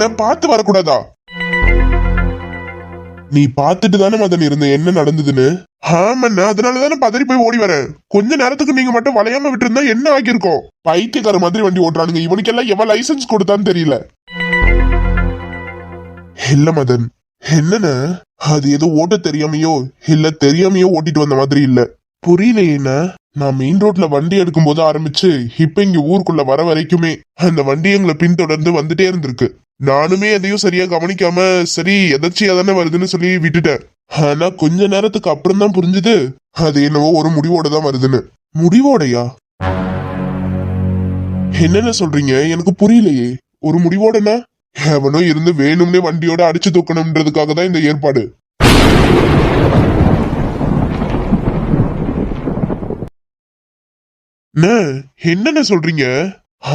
என்ன பார்த்து வரக்கூடாதா? நீ பார்த்துட்டு தானே மதன் இருந்த என்ன நடந்ததுன்னு? ஆமாண்ணா அதனால தானே பதறி போய் ஓடி வரேன் கொஞ்ச நேரத்துக்கு நீங்க மட்டும் வளையாம விட்டுருந்தா என்ன ஆகியிருக்கும்? பைத்தியக்கார மாதிரி வண்டி ஓட்டுறானுங்க இவனுக்கெல்லாம் எவ்வளவு லைசன்ஸ் கொடுத்தான்னு தெரியல. இல்ல மதன் என்னன்னு அது ஏதோ ஓட்ட தெரியாமையோ இல்ல தெரியாமையோ ஓட்டிட்டு வந்த மாதிரி இல்ல. புரியலையேண்ணா? நான் மெயின் ரோட்ல வண்டி எடுக்கும் போது ஆரம்பிச்சு இப்ப இங்க ஊருக்குள்ள வர வரைக்குமே அந்த வண்டி எங்களை பின்தொடர்ந்து வந்துட்டே இருந்திருக்கு. நானுமே எதையும் சரியா கவனிக்காம சரி எதர்ச்சியா தானே வருதுன்னு சொல்லி விட்டுட்டேன். ஆனா கொஞ்ச நேரத்துக்கு அப்புறம் தான் புரிஞ்சுது அது என்னவோ ஒரு முடிவோட தான் வருதுன்னு. முடிவோடையா? என்னென்ன சொல்றீங்க? எனக்கு புரியலையே. ஒரு முடிவோடனா? எவனோ இருந்து வேணும்னே வண்டியோட அடிச்சு தூக்கணும்ன்றதுக்காக தான் இந்த ஏற்பாடு. அண்ணே, சொல்றீங்க?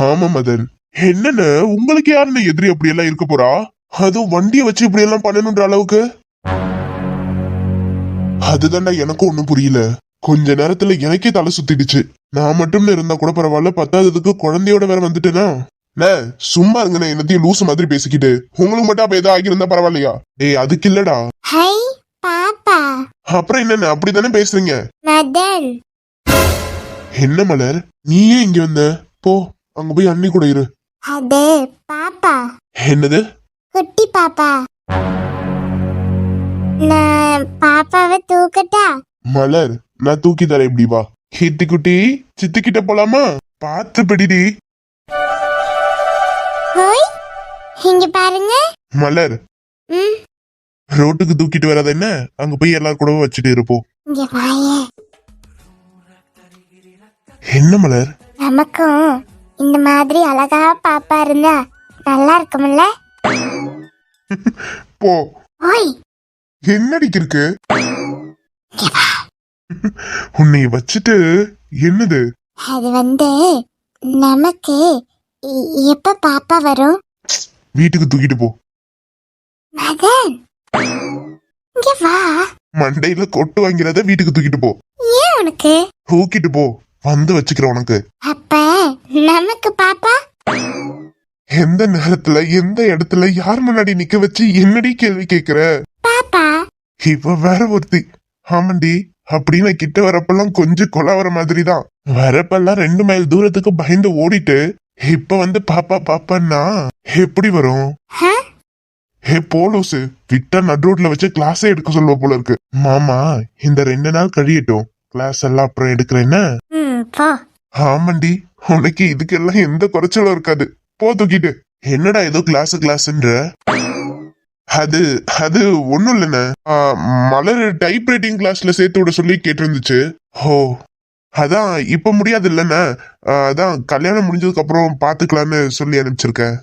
ஆமா மதன். என்னண்ண உங்களுக்கு யாருன்னு எதிரி அப்படி எல்லாம் இருக்க போறா? அதுவும் வண்டியை வச்சு இப்படி எல்லாம் பண்ணணுன்ற அளவுக்கு? அதுதான்டா எனக்கும் ஒண்ணும் புரியல. கொஞ்ச நேரத்துல எனக்கே தலை சுத்திடுச்சு. நான் மட்டும் இருந்தா கூட பரவாயில்ல பத்தாததுக்கு குழந்தையோட வேற வந்துட்டேனா? சும்மா இருங்கண்ணே என்னத்தையும் லூசு மாதிரி பேசிக்கிட்டு. உங்களுக்கு மட்டும் அப்ப ஏதோ ஆகியிருந்தா பரவாயில்லையா? ஏய் அதுக்கு இல்லடா. அப்புறம் என்னண்ணே அப்படித்தானே பேசுறீங்க? என்ன மலர்? நீயே இங்க வந்த? போ அங்க போய் அண்ணி கூட இரு. அது பாப்பா. என்னது? குட்டி பாப்பா. நான் பாப்பாவை தூக்கட்டா? மலர் நான் தூக்கி தரேன் இப்படி வா. கீர்த்தி குட்டி சித்தி கிட்ட போலாமா? பார்த்து பிடிடி ஹோய் இங்க பாருங்க. மலர். ம். ரோட்டுக்கு தூக்கிட்டு வராத என்ன? அங்க போய் எல்லாரும் கூடவும் வச்சுட்டு இருப்போம். இங்க வாயே. என்ன மலர்? நமக்கும் இந்த மாதிரி அழகா பாப்பா இருந்தா நல்லா இருக்கும்ல? போ. ஓய். என்னடிக்கு இருக்கு. உன்னை வச்சுட்டு என்னது? அது வந்து நமக்கு எ- எப்ப பாப்பா வரும்? வீட்டுக்கு தூக்கிட்டு போ. மதன். இங்க வா. மண்டையில கொட்டு வாங்கிறத வீட்டுக்கு தூக்கிட்டு போ. ஏன் உனக்கு? தூக்கிட்டு போ. வந்து வச்சுக்கிறேன் உனக்கு. அப்ப நமக்கு பாப்பா? எந்த நேரத்துல எந்த இடத்துல யார் முன்னாடி நிக்க வச்சு என்னடி கேள்வி கேக்குற? பாப்பா? இவ வேற ஒருத்தி. ஆமாண்டி அப்படின்னு கிட்ட வரப்பெல்லாம் கொஞ்சம் கொலை வர மாதிரி தான் வரப்பெல்லாம் ரெண்டு மைல் தூரத்துக்கு பயந்து ஓடிட்டு இப்ப வந்து பாப்பா பாப்பான்னா எப்படி வரும்? ஹ? போலோசு விட்டா நடு ரோட்ல வச்சு கிளாஸே எடுக்க சொல்லுவ போல இருக்கு. மாமா இந்த ரெண்டு நாள் கழியட்டும். கிளாஸ் எல்லாம் அப்புறம் எடுக்கிறேன்னா போ. ஆமாண்டி உனக்கு இதுக்கெல்லாம் எந்த குறைச்சலும் இருக்காது. போ தூக்கிட்டு. என்னடா ஏதோ கிளாஸ் கிளாஸ்ன்ற அது அது ஒண்ணும் இல்லைண்ணே. மலர் டைப் ரைட்டிங் கிளாஸ்ல சேர்த்து விட சொல்லி கேட்டிருந்துச்சு. ஓ அதான் இப்ப முடியாது இல்லைண்ணே. அதான் கல்யாணம் முடிஞ்சதுக்கு அப்புறம் பாத்துக்கலான்னு சொல்லி அனுப்பிச்சிருக்கேன்.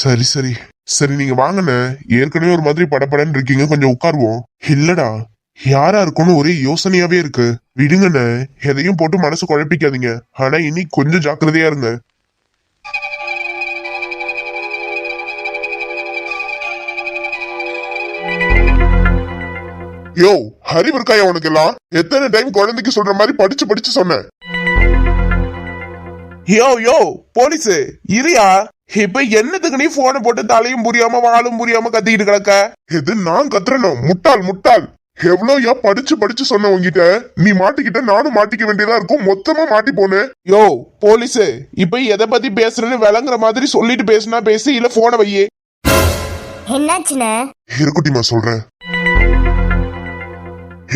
சரி சரி. சரி நீங்க வாங்கண்ணே. ஏற்கனவே ஒரு மாதிரி படபடன்னு இருக்கீங்க. கொஞ்சம் உட்காருவோம். இல்லடா யாரா இருக்கும்னு ஒரே யோசனையாவே இருக்கு. விடுங்கண்ணே எதையும் போட்டு மனசு குழப்பிக்காதீங்க. ஆனா இனி கொஞ்சம் ஜாக்கிரதையா இருங்க. யோ ஹரி இருக்காயா உனக்கு எல்லாம் எத்தனை டைம் குழந்தைக்கு சொல்ற மாதிரி படிச்சு படிச்சு சொன்னேன். யோ யோ போலீஸ் இரியா இப்ப என்னத்துக்கு நீ போனை போட்டு தலையும் புரியாம வாழும் புரியாம கத்திக்கிட்டு கிடக்க? எது நான் கத்துறணும் முட்டாள் முட்டாள். எவ்வளவு யா படிச்சு படிச்சு சொன்ன உங்ககிட்ட நீ மாட்டிக்கிட்ட நானும் மாட்டிக்க வேண்டியதா இருக்கும். மொத்தமா மாட்டி போனே. யோ போலீஸ் இப்ப எதை பத்தி பேசுறேன்னு விளங்குற மாதிரி சொல்லிட்டு பேசுனா பேசி இல்ல போனை வையே. என்னாச்சுண்ணே? இருக்குட்டிமா சொல்றேன்.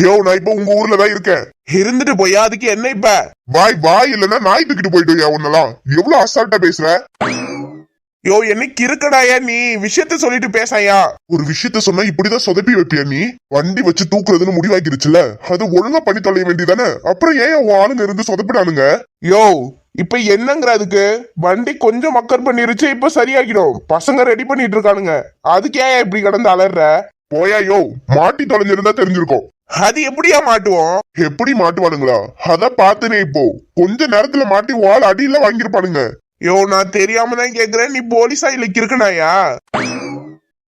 யோ நான் இப்ப உங்க ஊர்ல தான் இருக்கேன். இருந்துட்டு போயா அதுக்கு என்ன இப்ப? வாய் வாய் இல்லன்னா நாய் தூக்கிட்டு போயிட்டு உன்னலாம் எவ்வளவு அசால்ட்டா பேசுற? யோ என்னைக்கு இருக்கடாயா நீ? விஷயத்த சொல்லிட்டு பேசாயா? ஒரு விஷயத்த சொன்னா இப்படிதான் சொதப்பி வைப்பியா நீ? வண்டி வச்சு தூக்குறதுன்னு முடிவாக்கிருச்சுல அது ஒழுங்கா பண்ணி தொலைய வேண்டியதானே? அப்புறம் ஏன் உன் ஆளுங்க இருந்து சொதப்பிடானுங்க? யோ இப்ப என்னங்கிற அதுக்கு? வண்டி கொஞ்சம் மக்கர் பண்ணிருச்சு இப்ப சரியாகிடும். பசங்க ரெடி பண்ணிட்டு இருக்கானுங்க. அதுக்கு ஏன் இப்படி கடந்து அலற போயா யோ மாட்டி தொலைஞ்சிருந்தா தெரிஞ்சிருக்கும். அது எப்படியா மாட்டுவோம்? எப்படி மாட்டுவானுங்களா? அத பாத்துனே இப்போ. கொஞ்ச நேரத்துல மாட்டி வால் அடியில வாங்கிருப்பானுங்க யோ நான் தெரியாம தான் கேக்குறேன். நீ போலீஸா இல்ல கிறுக்கனாயா?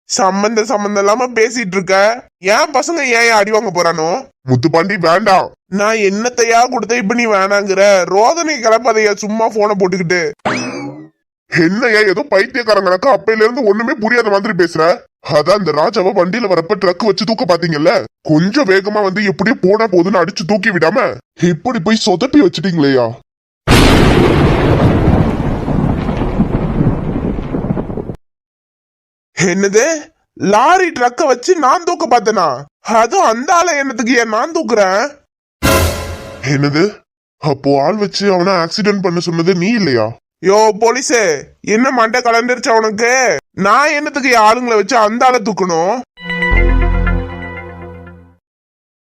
சம்பந்த சம்பந்தம் இல்லாம பேசிட்டு இருக்க. ஏன் பசங்க ஏன் அடி வாங்க போறானோ? முத்துப்பாண்டி வேண்டாம். நான் என்னத்தையா கொடுத்த இப்ப நீ வேணாங்கிற. ரோதனை கிளப்பாதையா? சும்மா போனை போட்டுக்கிட்டு. என்னையா ஏதோ பைத்தியக்காரன் கணக்கு அப்பையில இருந்து ஒண்ணுமே புரியாத மாதிரி பேசுற? அதான் இந்த ராஜாவை வண்டியில வரப்ப ட்ரக் வச்சு தூக்க பாத்தீங்கல்ல? கொஞ்சம் வேகமா வந்து எப்படியே போனா போதுன்னு அடிச்சு தூக்கி விடாம இப்படி போய் சொதப்பி வச்சிட்டீங்களேயா? என்னது? லாரி ட்ரக்க வச்சு நான் தூக்க பார்த்தனா? அதுவும் அந்த ஆளை என்னத்துக்கு ஏன் நான் தூக்குறேன் என்னது? அப்போ ஆள் வச்சு அவனை ஆக்சிடென்ட் பண்ண சொன்னது நீ இல்லையா? யோ போலீஸே என்ன மண்டை கலந்துருச்சு அவனுக்கு நான் என்னத்துக்கு என் ஆளுங்களை வச்சு அந்த ஆளை தூக்கணும்?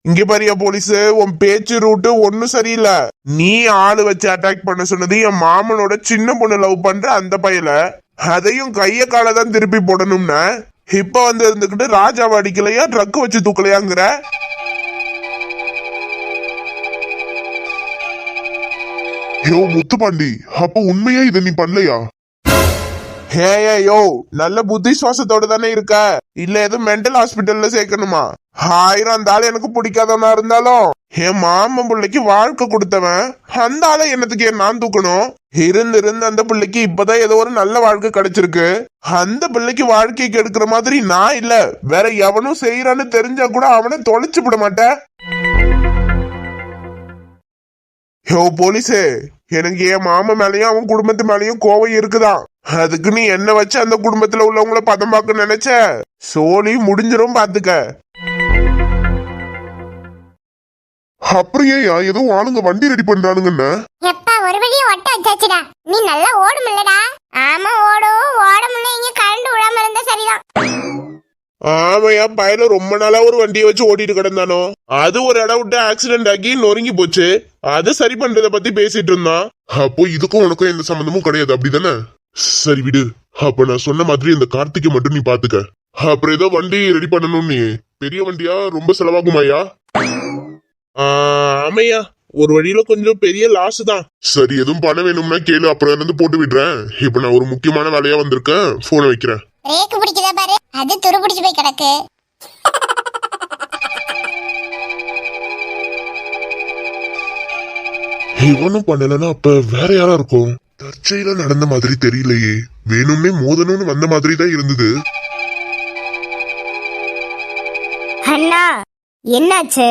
இங்க பாரியா போலீஸ் உன் பேச்சு ரூட்டு ஒன்னும் சரியில்லை. நீ ஆளு வச்சு அட்டாக் பண்ண சொன்னது என் மாமனோட சின்ன பொண்ணு லவ் பண்ற அந்த பையல. அதையும் கைய காலை தான் திருப்பி போடணும்னா இப்ப வந்து இருந்துகிட்டு ராஜாவை அடிக்கலையா ட்ரக் வச்சு தூக்கலையாங்கிற? யோ முத்துப்பாண்டி அப்ப உண்மையா இத நீ பண்ணலையா? ஏ, யோ நல்ல புத்தி சுவாசத்தோட தானே இருக்க? இல்ல எதுவும் மென்டல் ஹாஸ்பிட்டல்ல சேர்க்கணுமா? ஆயிரம் அந்த ஆளு எனக்கு பிடிக்காதவனா இருந்தாலும். என் மாமன் பிள்ளைக்கு வாழ்க்கை கொடுத்தவன் அந்த ஆளை என்னத்துக்கு ஏன் நான் தூக்கணும்? இருந்து இருந்து அந்த பிள்ளைக்கு இப்பதான் ஏதோ ஒரு நல்ல வாழ்க்கை கிடைச்சிருக்கு. அந்த பிள்ளைக்கு வாழ்க்கை கெடுக்கிற மாதிரி நான் இல்ல. வேற எவனும் செய்யறான்னு தெரிஞ்சா கூட அவனை தொலைச்சு விட மாட்டேன். யோ போலீஸே எனக்கு என் மாமா மேலயும் அவன் குடும்பத்து மேலயும் கோவம் இருக்குதான் அதுக்கு நீ என்ன வச்சு அந்த குடும்பத்துல உள்ளவங்கள பதம் பார்க்க நினைச்ச? சோழி முடிஞ்சிரும் பாத்துக்க. அப்படியே ஏதோ ஆளுங்க வண்டி ரெடி பண்றானுங்கன்னு எப்பா ஒரு வழியா ஒட்ட வச்சாச்சுடா. நீ நல்லா ஓடுமில்லடா ஆமா ஓடும் ஓட முடியல இங்க கரண்ட் விடாம இருந்தா சரிதான். ஆமையா பையல ரொம்ப நாளா ஒரு வண்டியை வச்சு ஓட்டிட்டு கிடந்தானோ? அது ஒரு இடம் விட்டு ஆக்சிடென்ட் ஆகி நொறுங்கி போச்சு. அது சரி பண்றத பத்தி பேசிட்டு இருந்தான். அப்போ இதுக்கும் உனக்கும் எந்த சம்பந்தமும் கிடையாது அப்படிதானே? சரி விடு. அப்ப நான் சொன்ன மாதிரி இந்த கார்த்திகை மட்டும் நீ பாத்துக்க. அப்புறம் ஏதோ வண்டி ரெடி பண்ணணும் நீ. பெரிய வண்டியா? ரொம்ப செலவாகுமாயா ஆமையா ஒரு வழியில கொஞ்சம் பெரிய லாஸ் தான். சரி எதுவும் பணம் வேணும்னா கேளு அப்புறம் இருந்து போட்டு விடுறேன். இப்ப நான் ஒரு முக்கியமான வேலையா வந்திருக்கேன். போனை வைக்கிறேன். பிரேக் பிடிக்குதா பாரு? அது துரு பிடிச்சு போய் கிடக்கு. இவனும் பண்ணலன்னா அப்ப வேற யாரா இருக்கும்? தற்செயலா நடந்த மாதிரி தெரியலையே. வேணும்னே மோதணும்னு வந்த மாதிரி தான் இருந்தது. அண்ணா என்னாச்சு?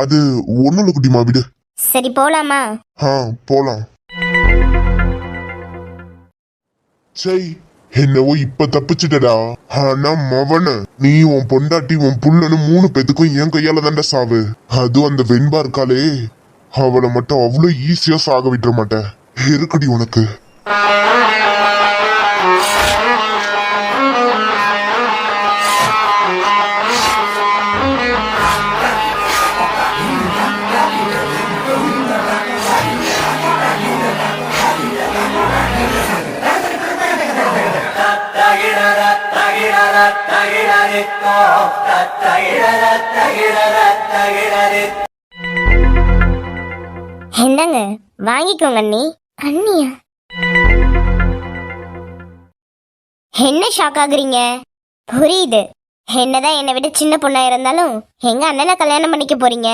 அது ஒண்ணுல குட்டிமா விடு. சரி போலாமா? ஆ போலாம். சரி என்னவோ இப்ப தப்பிச்சிட்டடா. ஆனா மவன நீ உன் பொண்டாட்டி உன் புள்ளனு மூணு பேத்துக்கும் என் கையால தான்டா சாவு. அதுவும் அந்த வெண்பா இருக்காளே. அவளை மட்டும் அவ்வளவு ஈஸியா சாக விட்டுற மாட்டேன் இருக்குடி உனக்கு? என்னங்க? வாங்கிக்கோங்க அண்ணி அண்ணியா? என்ன ஷாக் ஆகுறீங்க? புரியுது. என்னதான் என்னை விட சின்ன பொண்ணா இருந்தாலும் எங்க அண்ணனை கல்யாணம் பண்ணிக்க போறீங்க?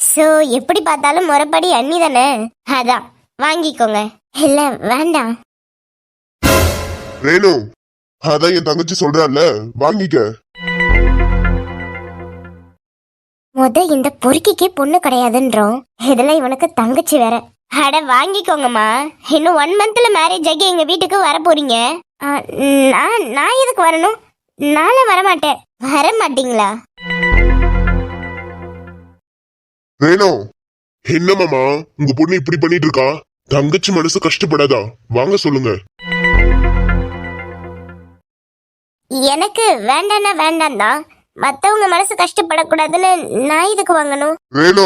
சோ எப்படி பார்த்தாலும் முறைப்படி அண்ணி தானே? அதான். வாங்கிக்கோங்க. இல்ல வேண்டாம். ரேணு அதான் என் தங்கச்சி சொல்றால வாங்கிக்க. முத இந்த பொறுக்கிக்கே பொண்ணு கிடையாதுன்றோம். இதுல இவனுக்கு தங்கச்சி வேற. அட வாங்கிக்கோங்கம்மா. இன்னும் ஒன் மந்த்ல மேரேஜ் ஆகி எங்க வீட்டுக்கு வர போறீங்க? ஆ, நான் நான் எதுக்கு வரணும்? நானும் வர மாட்டேன் வர மாட்டீங்களா ரேணு என்ன மாமா உங்க பொண்ணு இப்படி பண்ணிட்டு இருக்கா? தங்கச்சி மனசு கஷ்டப்படாதா? வாங்க சொல்லுங்க. எனக்கு வேண்டாம்னா வேண்டாம் தான் மத்தவங்க மனசு கஷ்டப்படக்கூடாதுன்னு நான் இதுக்கு வாங்கணும்? ரேணு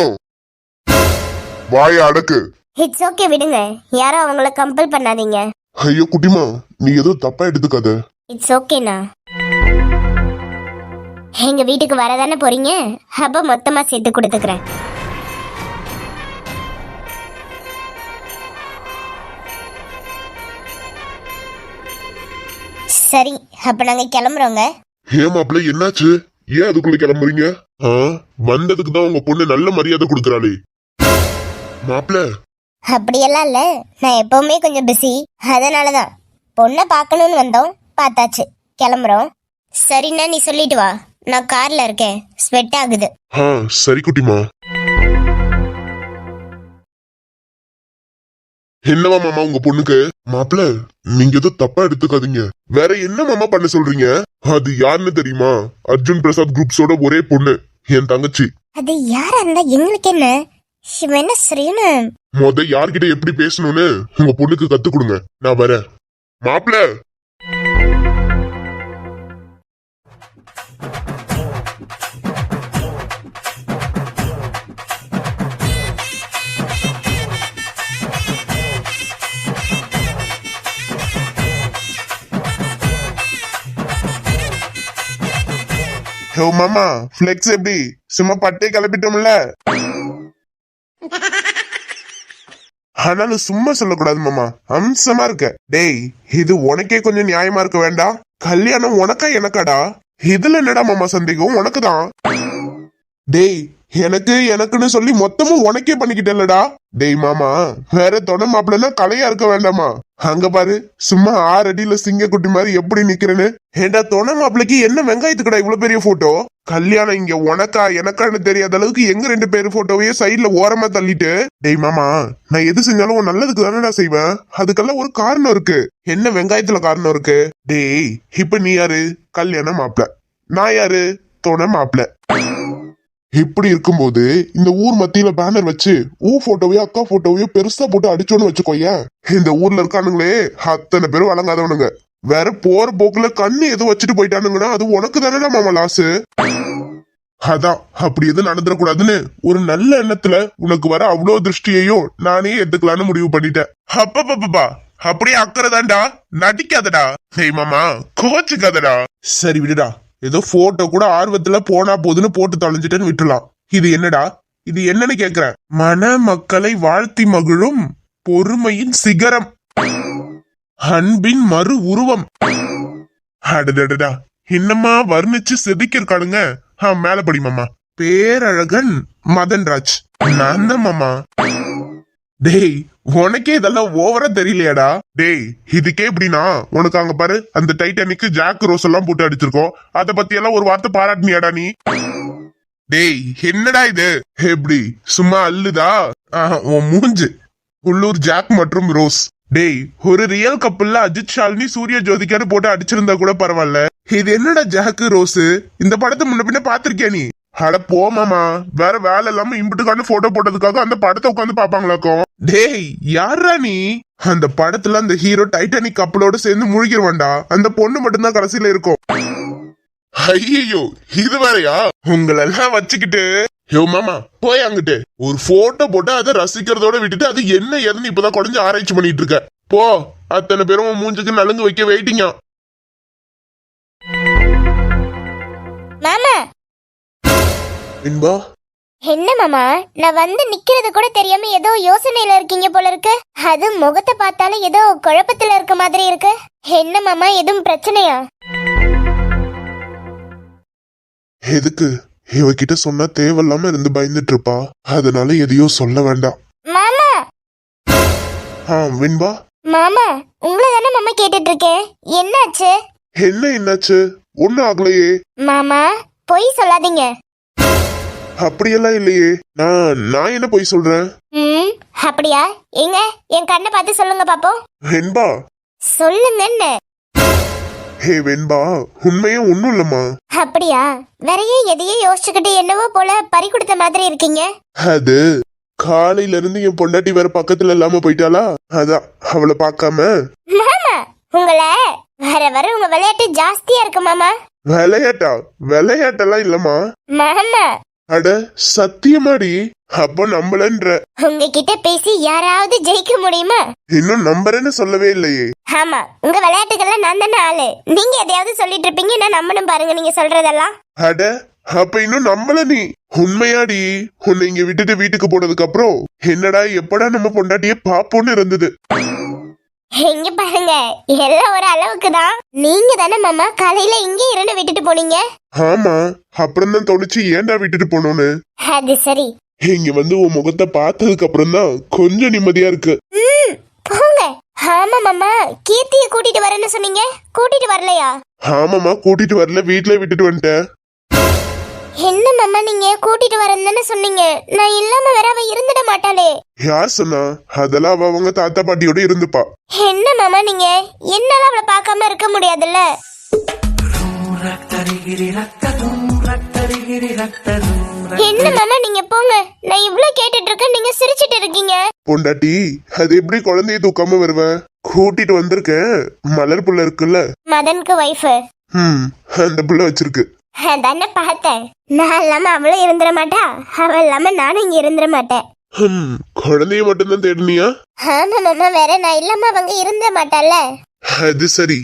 வாய அடக்கு. இட்ஸ் ஓகே விடுங்க. யாரும் அவங்கள கம்பல் பண்ணாதீங்க. ஐயோ குட்டிமா நீ ஏதோ தப்பா எடுத்துக்காத. இட்ஸ் ஓகேண்ணா எங்க வீட்டுக்கு வரதானே போறீங்க? அப்ப மொத்தமா சேர்த்து கொடுத்துக்கிறேன். சரி அப்ப நாங்க கிளம்புறோங்க. ஏன் மாப்பிள்ள என்னாச்சு? ஏன் அதுக்குள்ள கிளம்புறீங்க? ஆ வந்ததுக்கு தான் உங்க பொண்ணு நல்ல மரியாதை கொடுக்கறாளே. மாப்பிள்ள அப்படியெல்லாம் இல்ல. நான் எப்பவுமே கொஞ்சம் பிஸி அதனாலதான். பொண்ணை பார்க்கணும்னு வந்தோம். பார்த்தாச்சு. கிளம்புறோம். சரிண்ணா நீ சொல்லிட்டு வா. நான் கார்ல இருக்கேன். ஸ்வெட் ஆகுது. ஆ சரி குட்டிமா. என்னவா மாமா உங்க பொண்ணுக்கு? மாப்பிள நீங்க எதுவும் தப்பா எடுத்துக்காதீங்க. வேற என்ன மாமா பண்ண சொல்றீங்க? அது யாருன்னு தெரியுமா? அர்ஜுன் பிரசாத் குரூப்ஸோட ஒரே பொண்ணு என் தங்கச்சி. அது யாரா இருந்தா எங்களுக்கு என்ன? இவன் என்ன சரின்னு மொத யார்கிட்ட எப்படி பேசணும்னு உங்க பொண்ணுக்கு கத்து கொடுங்க. நான் வரேன். மாப்பிள ஹோ மாமா ஃப்ளெக்ஸ் எப்படி? சும்மா பட்டே கிளப்பிட்டோம்ல? ஆனாலும் சும்மா சொல்லக்கூடாது மாமா. அம்சமா இருக்க. டேய் இது உனக்கே கொஞ்சம் நியாயமா இருக்க வேண்டாம் கல்யாணம் உனக்கா எனக்காடா? இதுல என்னடா மாமா சந்தேகம்? உனக்குதான். டேய் எனக்கு எனக்குன்னு சொல்லி மொத்தமும் உனக்கே பண்ணிக்கிட்டேன்லடா. டேய் மாமா வேற துணை மாப்பிள்ளனா கலையா இருக்க வேண்டாமா? அங்க பாரு சும்மா ஆறு அடியில சிங்க குட்டி மாதிரி எப்படி நிக்கிறேன்னு. ஏண்டா தொண மாப்பிளைக்கு என்ன வெங்காயத்துக்கடா இவ்வளவு பெரிய போட்டோ கல்யாணம் இங்க உனக்கா எனக்கான்னு தெரியாத அளவுக்கு எங்க ரெண்டு பேரு போட்டோவையே சைட்ல ஓரமா தள்ளிட்டு டேய் மாமா நான் எது செஞ்சாலும் உன் நல்லதுக்கு தானடா செய்வேன். அதுக்கெல்லாம் ஒரு காரணம் இருக்கு. என்ன வெங்காயத்துல காரணம் இருக்கு? டேய் இப்ப நீ யாரு? கல்யாணம் மாப்பிள. நான் யாரு? தொண மாப்பிள. இப்படி இருக்கும்போது இந்த ஊர் மத்தியில பேனர் வச்சு ஊ போட்டோவையோ அக்கா போட்டோவையோ பெருசா போட்டு அடிச்சோன்னு வச்சுக்கோயேன் இந்த ஊர்ல இருக்கானுங்களே அத்தனை பேரும் வழங்காதவனுங்க வேற போற போக்குல கண்ணு எதுவும் வச்சுட்டு போயிட்டானுங்கன்னா அது உனக்கு தானடா மாமா லாசு அதான் அப்படி எதுவும் நடந்துடக்கூடாதுன்னு ஒரு நல்ல எண்ணத்துல உனக்கு வர அவ்வளோ திருஷ்டியையும் நானே எடுத்துக்கலான்னு முடிவு பண்ணிட்டேன். அப்பப்பப்பா அப்படியே அக்கறை தான்டா நடிக்காதடா. டேய் மாமா கோச்சுக்காதடா. சரி விடுடா. ஏதோ போட்டோ கூட ஆர்வத்துல போனா போதுன்னு போட்டு தொலைஞ்சிட்டேன்னு விட்டுலாம். இது என்னடா? இது என்னன்னு கேக்குறேன் மன மக்களை வாழ்த்தி மகிழும் பொறுமையின் சிகரம். அன்பின் மறு உருவம். அடடடடா. என்னம்மா வர்ணிச்சு செதுக்கிருக்கானுங்க ஆ மேல படிமாமா பேரழகன் மதன்ராஜ். நான் தான் மாமா. டேய் உனக்கே இதெல்லாம் ஓவரா தெரியலையாடா. டேய் இதுக்கே இப்படின்னா? உனக்கு அங்க பாரு அந்த டைட்டானிக்கு ஜாக் ரோஸ் எல்லாம் போட்டு அடிச்சிருக்கோம். அத பத்தி எல்லாம் ஒரு வார்த்தை பாராட்டினியாடா நீ? டேய் என்னடா இது? எப்படி? சும்மா அல்லுதா ஆஹா, உன் மூஞ்சு. உள்ளூர் ஜாக் மற்றும் ரோஸ். டேய் ஒரு ரியல் கப்பல்ல அஜித் ஷாலினி சூரிய ஜோதிக்காரு போட்டு அடிச்சிருந்தா கூட பரவாயில்ல. இது என்னடா ஜாக்கு ரோஸ்? இந்த படத்தை முன்ன பின்ன பாத்திருக்கியா நீ? அட போமாமா வேற வேலை இல்லாம இம்பிட்டுக்கான போட்டோ போட்டதுக்காக அந்த படத்தை உட்காந்து பாப்பாங்களாக்கும் டேய் யாரா நீ? அந்த படத்துல அந்த ஹீரோ டைட்டானிக் கப்பலோட சேர்ந்து முழுகிருவான்டா. அந்த பொண்ணு மட்டும்தான் கடைசியில இருக்கும். ஐயோ இது வேறையா? உங்களெல்லாம் வச்சுக்கிட்டு. யோ மாமா போய் அங்கிட்டு. ஒரு போட்டோ போட்டு அதை ரசிக்கிறதோட விட்டுட்டு அது என்ன ஏதுன்னு இப்பதான் குறைஞ்சு ஆராய்ச்சி பண்ணிட்டு இருக்க. போ அத்தனை பேரும் மூஞ்சுக்கு நலுங்கு வைக்க வெயிட்டிங்க இன்பா என்ன மாமா நான் வந்து நிக்கிறது கூட தெரியாம ஏதோ யோசனையில இருக்கீங்க போல இருக்கு. அது முகத்தை பார்த்தாலும் ஏதோ குழப்பத்துல இருக்க மாதிரி இருக்கு. என்ன மாமா எதுவும் பிரச்சனையா? எதுக்கு? இவகிட்ட சொன்னா தேவையில்லாம இருந்து பயந்துட்டு இருப்பா அதனால எதையும் சொல்ல வேண்டாம் மாமா! ஆ வின்பா மாமா உங்களை தானே மாமா கேட்டுட்டு இருக்கேன் என்னாச்சு? என்ன என்னாச்சு? ஒண்ணும் ஆகலையே. மாமா பொய் சொல்லாதீங்க. அப்படியெல்லாம் இல்லையே. நான் நான் என்ன போய் சொல்றேன்? ம் அப்படியா? எங்க என் கண்ணை பார்த்து சொல்லுங்க பாப்போம். வெண்பா. சொல்லுங்கன்னு. ஹே வெண்பா உண்மையே ஒண்ணும் இல்லம்மா. அப்படியா? வேற ஏன் எதையோ யோசிச்சுக்கிட்டு என்னவோ போல பறி கொடுத்த மாதிரி இருக்கீங்க. அது காலையில இருந்து என் பொண்டாட்டி வேற பக்கத்துல இல்லாம போயிட்டாளா? அதான் அவளை பார்க்காம. மாமா உங்களை வர வர உங்க விளையாட்டு ஜாஸ்தியா இருக்கு மாமா. விளையாட்டா? விளையாட்டெல்லாம் இல்லம்மா. மாமா அட சத்தியமாடி. அப்ப நம்பலன்ற. உங்ககிட்ட பேசி யாராவது ஜெயிக்க முடியுமா? இன்னும் நம்புறேன்னு சொல்லவே இல்லையே. ஆமா உங்க விளையாட்டுகள்ல நான் தானே ஆளு. நீங்க எதையாவது சொல்லிட்டு இருப்பீங்க நான் நம்பணும் பாருங்க நீங்க சொல்றதெல்லாம். அட அப்ப இன்னும் நம்பல நீ. உண்மையாடி உன்னை இங்க விட்டுட்டு வீட்டுக்கு போனதுக்கு அப்புறம் என்னடா எப்படா நம்ம பொண்டாட்டிய பாப்போன்னு இருந்தது. இங்க பாருங்க எல்லாம் ஒரு அளவுக்கு தான் நீங்க தானே மாமா காலையில இங்க இருந்து விட்டுட்டு போனீங்க? ஆமா அப்புறம் தான் தோணுச்சு ஏன்டா விட்டுட்டு போனோன்னு? அது சரி. இங்க வந்து உன் முகத்தை பார்த்ததுக்கு அப்புறம் தான் கொஞ்சம் நிம்மதியா இருக்கு. ம் போங்க. ஆமா மாமா கீர்த்திய கூட்டிட்டு வரேன்னு சொன்னீங்க கூட்டிட்டு வரலையா? ஆமாமா கூட்டிட்டு வரல வீட்லயே விட்டுட்டு வந்துட்டேன். என்ன மாமா நீங்க கூட்டிட்டு வரேன்னு சொன்னீங்க? நான் இல்லாம வேற அவ இருந்துட மாட்டாளே. யார் சொன்னா? அதெல்லாம் அவ அவங்க தாத்தா பாட்டியோட இருந்துப்பா. என்ன மாமா நீங்க? என்னால அவளை பார்க்காம இருக்க முடியாதுல்ல? என்ன மாமா நீங்க போங்க. நான் இவ்ளோ கேட்டுட்டு இருக்கேன் நீங்க சிரிச்சிட்டு இருக்கீங்க. பொண்டாட்டி அது எப்படி குழந்தைய தூக்காம வருவேன் கூட்டிட்டு வந்திருக்கேன் மலர் புள்ள இருக்குல்ல? மதனுக்கு ஒய்ஃப் ம் அந்த புள்ள வச்சிருக்கு. அதானே பார்த்தேன். நான் இல்லாம அவளும் இருந்துட மாட்டா. அவ இல்லாம நானும் இங்க இருந்துட மாட்டேன். ஹம், குழந்தைய மட்டும்தான் தேடுனியா? ஆமா மாமா வேற நான் இல்லாம அவங்க இருந்துட மாட்டால அது சரி.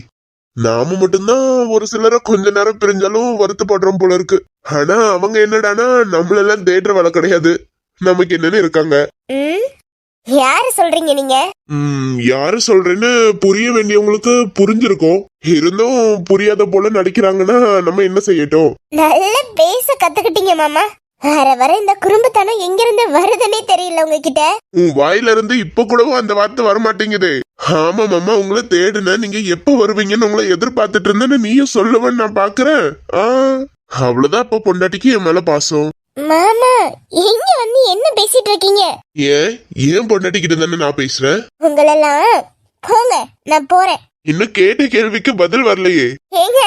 நாம மட்டும்தான் ஒரு சிலரை கொஞ்ச நேரம் பிரிஞ்சாலும் வருத்தப்படுறோம் போல இருக்கு. ஆனா அவங்க என்னடானா நம்மளெல்லாம் தேடுற வேலை கிடையாது. நமக்கு என்னன்னு இருக்காங்க. ம்? யாரு சொல்றீங்க நீங்க? யாரு சொல்றேன்னு புரிய வேண்டியவங்களுக்கு புரிஞ்சிருக்கும். இருந்தும் புரியாத போல நடிக்கிறாங்கன்னா நம்ம என்ன செய்யட்டும்? நல்லா பேச கத்துக்கிட்டீங்க மாமா. வர வர இந்த குறும்புத்தனம் எங்கிருந்து வருதுன்னே தெரியல உங்ககிட்ட. உன் வாயில இருந்து இப்ப கூடவும் அந்த வார்த்தை வரமாட்டேங்குதே. ஆமா மாமா உங்களை தேடுன நீங்க எப்ப வருவீங்கன்னு உங்களை எதிர்பார்த்துட்டு இருந்தேன்னு நீயும் சொல்லுவேன்னு நான் பாக்குறேன். ஆ அவ்வளவுதான் இப்ப பொண்டாட்டிக்கு என் மேல பாசம். மாமா எங்க வந்து என்ன பேசிட்டு இருக்கீங்க ஏன்? ஏன் பொண்டாட்டி கிட்ட தானே நான் பேசுறேன்? உங்களெல்லாம் போங்க நான் போறேன். இன்னும் கேட்ட கேள்விக்கு பதில் வரலையே. ஏங்க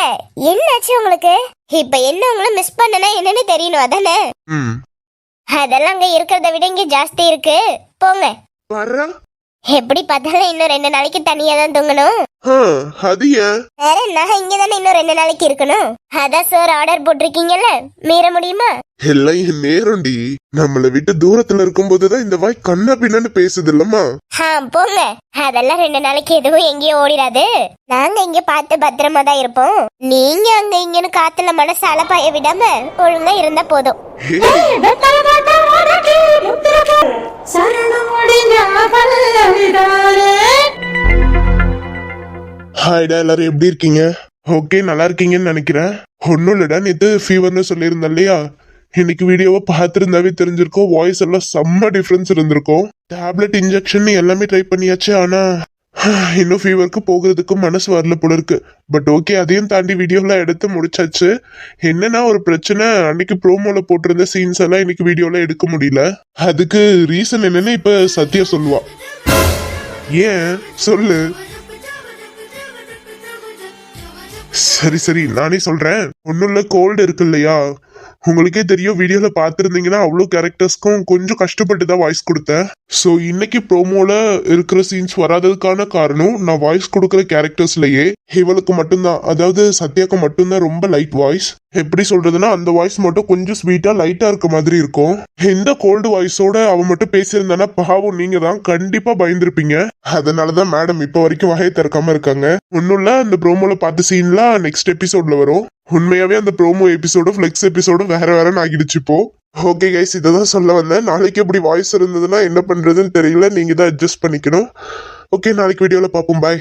என்னாச்சு உங்களுக்கு? இப்ப என்ன உங்களை மிஸ் பண்ணனா என்னன்னு தெரியணும் அதானே? ம். அதெல்லாம் அங்க இருக்கிறத விட இங்க ஜாஸ்தி இருக்கு. போங்க. வர்றா. எப்படி பார்த்தாலும் இன்னும் ரெண்டு நாளைக்கு தனியா தான் தூங்கணும். அது ஏன்? வேற நான் இங்க தானே இன்னும் ரெண்டு நாளைக்கு இருக்கணும்? அதான் சார் ஆர்டர் போட்டிருக்கீங்கல்ல? மீற முடியுமா? எல்லாம் என் நேரம்டி நம்மள விட்டு தூரத்துல இருக்கும்போதுதான் இந்த வாய் கண்ணா பின்னான்னு பேசுது இல்லம்மா. ஆ போங்க. அதெல்லாம் ரெண்டு நாளைக்கு எதுவும் எங்கேயும் ஓடிடாது நாங்க இங்க பார்த்து பத்திரமா தான் இருப்போம். நீங்க அங்க இங்கன்னு காத்துல மனசு அலப்பாய விடாம ஒழுங்கா இருந்தா போதும். ஹாய்டா எல்லாரும் எப்படி இருக்கீங்க? ஓகே நல்லா இருக்கீங்கன்னு நினைக்கிறேன். ஒன்றும் இல்லைடா நேற்று ஃபீவர்னு சொல்லியிருந்தேன் இல்லையா? இன்னைக்கு வீடியோவை பார்த்துருந்தாவே தெரிஞ்சிருக்கோம். வாய்ஸ் எல்லாம் செம்ம டிஃப்ரென்ஸ் இருந்திருக்கும். டேப்லெட் இன்ஜெக்ஷன் எல்லாமே ட்ரை பண்ணியாச்சு ஆனால் இன்னும் ஃபீவருக்கு போகிறதுக்கு மனசு வரல போல இருக்கு. பட் ஓகே அதையும் தாண்டி வீடியோலாம் எடுத்து முடிச்சாச்சு. என்னன்னா ஒரு பிரச்சனை. அன்னைக்கு ப்ரோமோல போட்டிருந்த சீன்ஸ் எல்லாம் இன்னைக்கு வீடியோல எடுக்க முடியல. அதுக்கு ரீசன் என்னன்னு இப்ப சத்யா சொல்லுவா. ஏன்? சொல்லு. சரி சரி நானே சொல்கிறேன் ஒன்றும் இல்லை கோல்டு இருக்கு இல்லையா? உங்களுக்கே தெரியும் வீடியோவில் பார்த்துருந்தீங்கன்னா அவ்வளோ கேரக்டர்ஸ்க்கும் கொஞ்சம் கஷ்டப்பட்டு தான் வாய்ஸ் கொடுத்தேன். ஸோ இன்னைக்கு ப்ரோமோவில் இருக்கிற சீன்ஸ் வராததுக்கான காரணம் நான் வாய்ஸ் கொடுக்குற கேரக்டர்ஸ்லையே இவளுக்கு மட்டும்தான். அதாவது சத்யாக்கு மட்டும்தான் ரொம்ப லைட் வாய்ஸ் எப்படி சொல்றதுன்னா அந்த வாய்ஸ் மட்டும் கொஞ்சம் ஸ்வீட்டா லைட்டா இருக்க மாதிரி இருக்கும். இந்த கோல்டு வாய்ஸோட அவ மட்டும் பேசியிருந்தானா பாவம் நீங்க தான் கண்டிப்பா பயந்துருப்பீங்க. அதனாலதான் மேடம் இப்ப வரைக்கும் வகையை திறக்காம இருக்காங்க. ஒன்னும் அந்த ப்ரோமோல பார்த்த சீன்லாம் நெக்ஸ்ட் எபிசோட்ல வரும். உண்மையாவே அந்த ப்ரோமோ எபிசோடும் ஃபிளெக்ஸ் எபிசோடும் வேற வேற ஆகிடுச்சு இப்போ. ஓகே கைஸ் இதை தான் சொல்ல வந்தேன். நாளைக்கு எப்படி வாய்ஸ் இருந்ததுன்னா என்ன பண்றதுன்னு தெரியல. நீங்க தான் அட்ஜஸ்ட் பண்ணிக்கணும். ஓகே நாளைக்கு வீடியோல பார்ப்போம். பாய்